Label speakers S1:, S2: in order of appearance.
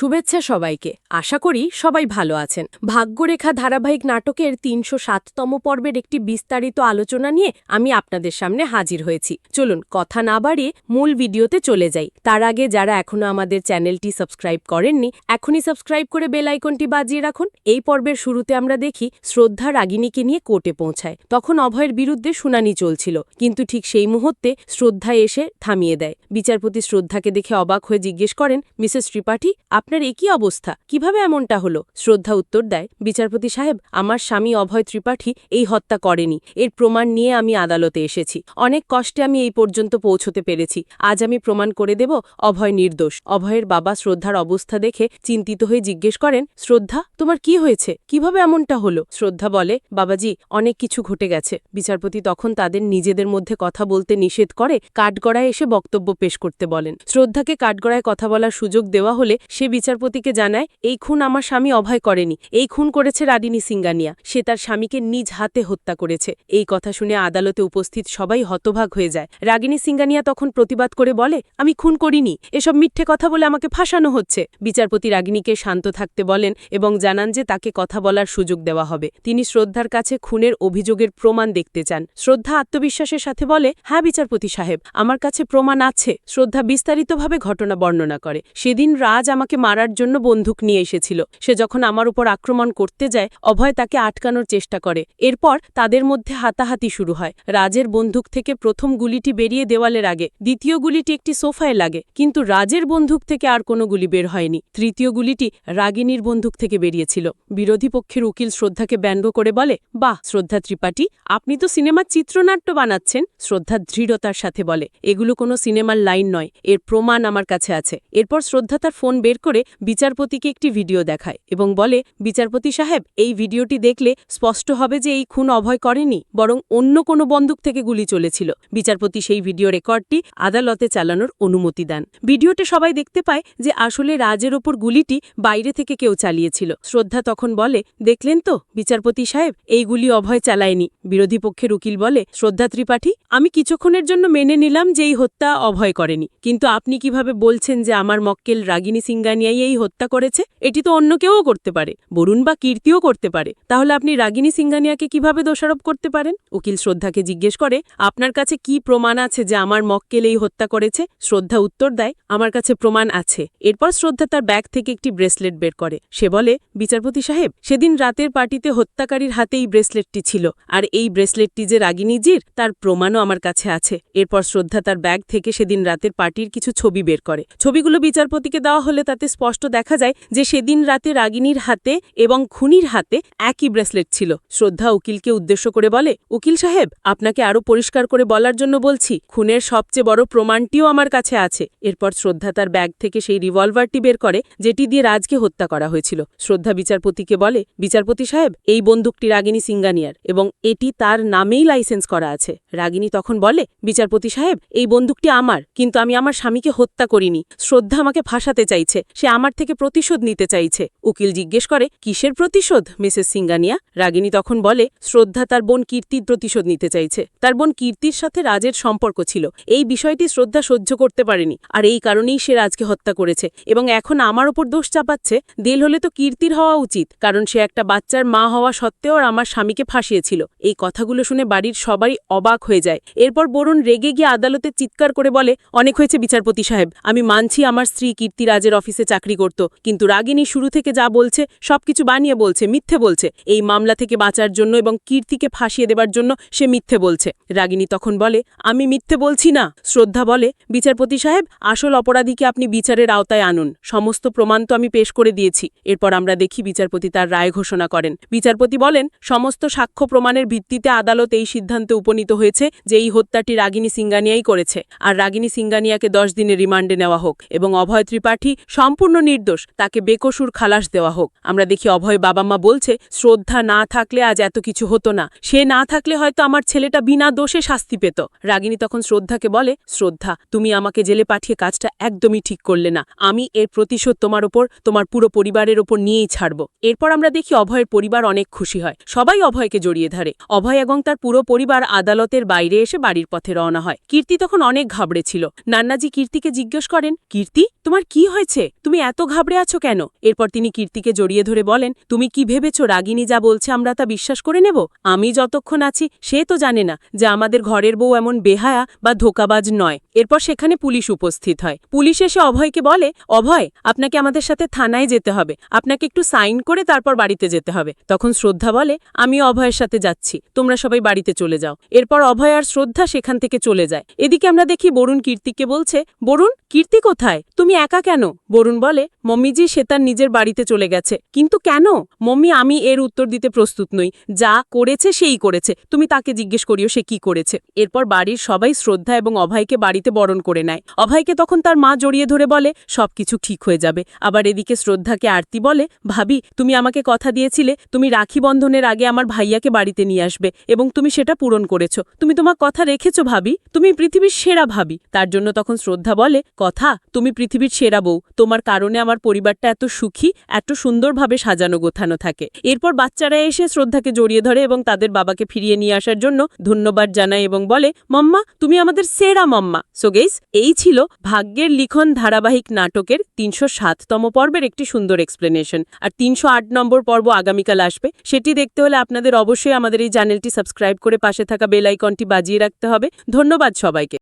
S1: শুভেচ্ছা সবাইকে। আশা করি সবাই ভালো আছেন। ভাগ্যরেখা ধারাবাহিক নাটকের তিনশো সাততম পর্বের একটি বিস্তারিত আলোচনা নিয়ে আমি আপনাদের সামনে হাজির হয়েছি। চলুন, কথা না বাড়িয়ে মূল ভিডিওতে চলে যাই। তার আগে যারা এখনও আমাদের চ্যানেলটি সাবস্ক্রাইব করেননি, এখনই সাবস্ক্রাইব করে বেল আইকনটি বাজিয়ে রাখুন। এই পর্বের শুরুতে আমরা দেখি শ্রদ্ধা রাগিনীকে নিয়ে কোর্টে পৌঁছায়। তখন অভয়ের বিরুদ্ধে শুনানি চলছিল, কিন্তু ঠিক সেই মুহূর্তে শ্রদ্ধা এসে থামিয়ে দেয়। বিচারপতি শ্রদ্ধাকে দেখে অবাক হয়ে জিজ্ঞেস করেন, মিসেস ত্রিপাঠী আপনার একই অবস্থা। কীভাবে এমনটা হলো? শ্রদ্ধা উত্তর দেয়, বিচারপতি সাহেব, আমার স্বামী অভয় ত্রিপাঠী এই হত্যা করেনি। এর প্রমাণ নিয়ে আমি আদালতে এসেছি। অনেক কষ্টে আমি এই পর্যন্ত পৌঁছতে পেরেছি। আজ আমি প্রমাণ করে দেব অভয় নির্দোষ। অভয়ের বাবা শ্রদ্ধার অবস্থা দেখে চিন্তিত হয়ে জিজ্ঞেস করেন, শ্রদ্ধা, তোমার কি হয়েছে? কীভাবে এমনটা হলো? শ্রদ্ধা বলে, বাবাজি, অনেক কিছু ঘটে গেছে। বিচারপতি তখন তাদের নিজেদের মধ্যে কথা বলতে নিষেধ করে কাঠগড়ায় এসে বক্তব্য পেশ করতে বলেন। শ্রদ্ধাকে কাঠগড়ায় কথা বলার সুযোগ দেওয়া হলে সে বিচারপতিকে জানায়, এই খুন আমার স্বামী অভয় করেনি। এই খুন করেছে রাডিনী সিঙ্গানিয়া। সে তার স্বামীকে নিজ হাতে হত্যা করেছে। এই কথা শুনে আদালতে উপস্থিত সবাই হতভাগ হয়ে যায়। রাগিনী সিঙ্গানিয়া তখন প্রতিবাদ করে বলে, আমি খুন করিনি। এসব মিথ্যে কথা বলে আমাকে ফাঁসানো হচ্ছে। বিচারপতি রাগিনীকে শান্ত থাকতে বলেন এবং জানান যে তাকে কথা বলার সুযোগ দেওয়া হবে। তিনি শ্রদ্ধার কাছে খুনের অভিযোগের প্রমাণ দেখতে চান। শ্রদ্ধা আত্মবিশ্বাসের সাথে বলে হ্যাঁ বিচারপতি সাহেব, আমার কাছে প্রমাণ আছে। শ্রদ্ধা বিস্তারিতভাবে ঘটনা বর্ণনা করে। সেদিন রাজ আমাকে মারার জন্য বন্দুক নিয়ে এসেছিল। সে যখন আমার উপর আক্রমণ করতে যায়, অভয় তাকে আটকানোর চেষ্টা করে। এরপর তাদের মধ্যে হাতাহাতি শুরু হয়। রাজের বন্দুক থেকে প্রথম গুলিটি বেরিয়ে দেওয়ালের আগে, দ্বিতীয় গুলিটি একটি সোফায় লাগে। কিন্তু রাজের বন্দুক থেকে আর কোনো গুলি বের হয়নি। তৃতীয় গুলিটি রাগিনীর বন্দুক থেকে বেরিয়েছিল। বিরোধী পক্ষের উকিল শ্রদ্ধাকে ব্যঙ্গ করে বলে, বাহ, শ্রদ্ধা ত্রিপাঠী, আপনি তো সিনেমার চিত্রনাট্য বানাচ্ছেন, শ্রদ্ধা দৃঢ়তার সাথে বলে। এগুলো কোনো সিনেমার লাইন নয়, এর প্রমাণ আমার কাছে আছে। এরপর শ্রদ্ধা তার ফোন বের করে বিচারপতিকে একটি ভিডিও দেখায় এবং বলে, বিচারপতি সাহেব, এই ভিডিওটি দেখলে স্পষ্ট হবে যে এই খুন অভয় করেনি, বরং অন্য কোনো বন্দুক থেকে গুলি চলেছিল। বিচারপতি সেই ভিডিও রেকর্ডটি আদালতে চালানোর অনুমতি দেন। ভিডিওতে সবাই দেখতে পায় যে আসলে রাজের ওপর গুলিটি বাইরে থেকে কেউ চালিয়েছিল। শ্রদ্ধা তখন বলে, দেখলেন তো, বিচারপতি সাহেব, এই গুলি অভয় চালায়নি। বিরোধী পক্ষের উকিল বলে, শ্রদ্ধা ত্রিপাঠী, আমি কিছুক্ষণের জন্য মেনে নিলাম যে এই হত্যা অভয় করেনি। কিন্তু আপনি কীভাবে বলছেন যে আমার মক্কেল রাগিনী সিঙ্গানিয়াই এই হত্যা করেছে, এটি তো অন্য কেউও করতে পারে, বরুণ বা কীর্তিও করতে পারে। তাহলে আপনি রাগিনী সিঙ্গানিয়াকে কীভাবে দোষারোপ করতে পারেন? উকিল শ্রদ্ধাকে জিজ্ঞেস করে, আপনার কাছে কি প্রমাণ আছে যে আমার মক্কেল এই হত্যা করেছে? শ্রদ্ধা উত্তর দেয়, আমার কাছে প্রমাণ আছে। এরপর শ্রদ্ধা তার ব্যাগ থেকে একটি ব্রেসলেট বের করে। সে বলে, বিচারপতি সাহেব, সেদিন রাতের পার্টিতে হত্যাকারীর হাতে এই ব্রেসলেটটি ছিল, আর এই ব্রেসলেটটি যে রাগিনীজির, তার প্রমাণও আমার কাছে আছে। এরপর শ্রদ্ধা তার ব্যাগ থেকে সেদিন রাতের পার্টির কিছু ছবি বের করে। ছবিগুলো বিচারপতিকে দেওয়া হলে তাতে স্পষ্ট দেখা যায় যে সেদিন রাতে রাগিনীর হাতে এবং খুনির হাতে একই ব্রেসলেট ছিল। শ্রদ্ধা উকিলকে উদ্দেশ্য করে বলে, উকিল সাহেব, আপনাকে আরও পরিষ্কার করে বলার জন্য বলছি, খুনের সবচেয়ে বড় প্রমাণটিও আমার কাছে আছে। এরপর শ্রদ্ধা তার ব্যাগ থেকে সেই রিভলভারটি বের করে, যেটি দিয়ে রাজকে হত্যা করা হয়েছিল। শ্রদ্ধা বিচারপতিকে বলে, বিচারপতি সাহেব, এই বন্দুকটি রাগিনী সিঙ্গানিয়ার এবং এটি তার নামেই লাইসেন্স করা আছে। রাগিনী তখন বলে, বিচারপতি সাহেব, এই বন্দুকটি আমার, কিন্তু আমি আমার স্বামীকে হত্যা করিনি। শ্রদ্ধা আমাকে ফাঁসাতে চাইছে সে আমার থেকে প্রতিশোধ নিতে চাইছে। উকিল জিজ্ঞেস করে, কিসের প্রতিশোধ? মিসেস সিঙ্গানিয়া। রাগিনী তখন বলে, শ্রদ্ধা তার বোন কীর্তির প্রতিশোধ নিতে চাইছে। তার বোন কীর্তির সাথে রাজের সম্পর্ক ছিল। এই বিষয়টি শ্রদ্ধা সহ্য করতে পারেনি। আর এই কারণেই সে রাজকে হত্যা করেছে। এবং এখন আমার ওপর দোষ চাপাচ্ছে। দেল হলে তো কীর্তির হওয়া উচিত। কারণ সে একটা বাচ্চার মা হওয়া সত্ত্বেও আর আমার স্বামীকে ফাঁসিয়েছিল। এই কথাগুলো শুনে বাড়ির সবাই অবাক হয়ে যায়। এরপর বরুণ রেগে গিয়ে আদালতে চিৎকার করে বলে, অনেক হয়েছে বিচারপতি সাহেব। আমি মানছি আমার স্ত্রী কীর্তি রাজের অফিসে চাকরি করত। কিন্তু রাগিনী শুরু থেকে যা বলছে, সবকিছু বানিয়ে বলছে, মিথ্যে বলছে। এই মামলা থেকে বাঁচার জন্য এবং কীর্তিকে ফাঁসিয়ে দেবার জন্য সে মিথ্যে বলছে। রাগিনী তখন বলে, আমি মিথ্যে বলছি না। শ্রদ্ধা বলে, বিচারপতি সাহেব, আসল অপরাধীকে আপনি বিচারের আওতায় আনুন। সমস্ত প্রমাণ তো আমি পেশ করে দিয়েছি। এরপর আমরা দেখি বিচারপতি তার রায় ঘোষণা করেন। বিচারপতি বলেন, সমস্ত সাক্ষ্য প্রমাণের ভিত্তিতে আদালত এই সিদ্ধান্তে উপনীত হয়েছে যে এই হত্যাটি রাগিনী সিঙ্গানিয়াই করেছে। আর রাগিনী সিঙ্গানিয়াকে দশ দিনের রিমান্ডে নেওয়া হোক এবং অভয় ত্রিপাঠী সম্পূর্ণ নির্দোষ, তাকে বেকসুর খালাস দেওয়া হোক। আমরা দেখি অভয় বাবা মা বলছে, শ্রদ্ধা না থাকলে আজ এত কিছু হতো না। সে না থাকলে হয়তো আমার ছেলেটা বিনা দোষে শাস্তি পেত। রাগিনী তখন শ্রদ্ধাকে বলে, শ্রদ্ধা, তুমি আমাকে জেলে পাঠিয়ে কাজটা একদমই ঠিক করলে না। আমি এর প্রতিশোধ তোমার ওপর, তোমার পুরো পরিবারের ওপর নিয়েই ছাড়ব। এরপর আমরা দেখি অভয়ের পরিবার অনেক খুশি হয়। সবাই অভয়কে জড়িয়ে ধরে। অভয় এবং তার পুরো পরিবার আদালতের বাইরে এসে বাড়ির পথে রওনা হয়। কীর্তি তখন অনেক ঘাবড়ে ছিল। নান্নাজি কীর্তিকে জিজ্ঞেস করেন, কীর্তি, তোমার কি হয়েছে? তুমি এত ঘাবড়ে আছো কেন? এরপর তিনি কীর্তিকে জড়িয়ে ধরে বলেন, তুমি কি ভেবেছ রাগিনী যা বলছে আমরা তা বিশ্বাস করে নেব? আমি যতক্ষণ আছি, সে তো জানে না যে আমাদের ঘরের বউ এমন বেহায়া বা ধোকাবাজ নয়। এরপর সেখানে পুলিশ উপস্থিত হয়। পুলিশ এসে অভয়কে বলে, অভয়, আপনাকে আমাদের সাথে থানায় যেতে হবে। আপনাকে একটু সাইন করে তারপর বাড়িতে যেতে হবে। তখন শ্রদ্ধা বলে আমি অভয়ের সাথে যাচ্ছি। তোমরা সবাই বাড়িতে চলে যাও। এরপর অভয় আর শ্রদ্ধা সেখান থেকে চলে যায়। এদিকে আমরা দেখি বরুণ কীর্তিকে বলছে, বরুণ, কীর্তি কোথায়? তুমি একা কেন? বরুণ বলে মম্মিজি সে তার নিজের বাড়িতে চলে গেছে। কিন্তু কেন? মম্মি আমি এর উত্তর দিতে প্রস্তুত নই। যা করেছে সেই করেছে। তুমি তাকে জিজ্ঞেস করিও সে কি করেছে। এরপর বাড়ির সবাই শ্রদ্ধা এবং অভয়কে বাড়িতে বরণ করে নেয়। অভয়কে তখন তার মা জড়িয়ে ধরে বলে, সবকিছু ঠিক হয়ে যাবে। আবার এদিকে শ্রদ্ধাকে আরতি বলে, ভাবি, তুমি আমাকে কথা দিয়েছিলে, তুমি রাখি বন্ধনের আগে আমার ভাইয়াকে বাড়িতে নিয়ে আসবে এবং তুমি সেটা পূরণ করেছ। তুমি তোমার কথা রেখেছো ভাবি, তুমি পৃথিবীর সেরা ভাবি। তার জন্য তখন শ্রদ্ধা বলে, কথা, তুমি পৃথিবীর সেরা বউ। তোমার কারণে আমার পরিবারটা এত সুখী, এত সুন্দরভাবে সাজানো গোথানো থাকে। এরপর বাচ্চারা এসে শ্রদ্ধাকে জড়িয়ে ধরে এবং তাদের বাবাকে ফিরিয়ে নিয়ে আসার জন্য ধন্যবাদ জানায় এবং বলে, মম্মা, তুমি আমাদের সেরা মম্মা। সো গেইস, এই ছিল ভাগ্যের লিখন ধারাবাহিক নাটকের তিনশো সাততম পর্বের একটি সুন্দর এক্সপ্লেনেশন আর তিনশো আট নম্বর পর্ব আগামীকাল আসবে। সেটি দেখতে হলে আপনাদের অবশ্যই আমাদের এই চ্যানেলটি সাবস্ক্রাইব করে পাশে থাকা বেল আইকনটি বাজিয়ে রাখতে হবে। ধন্যবাদ সবাইকে।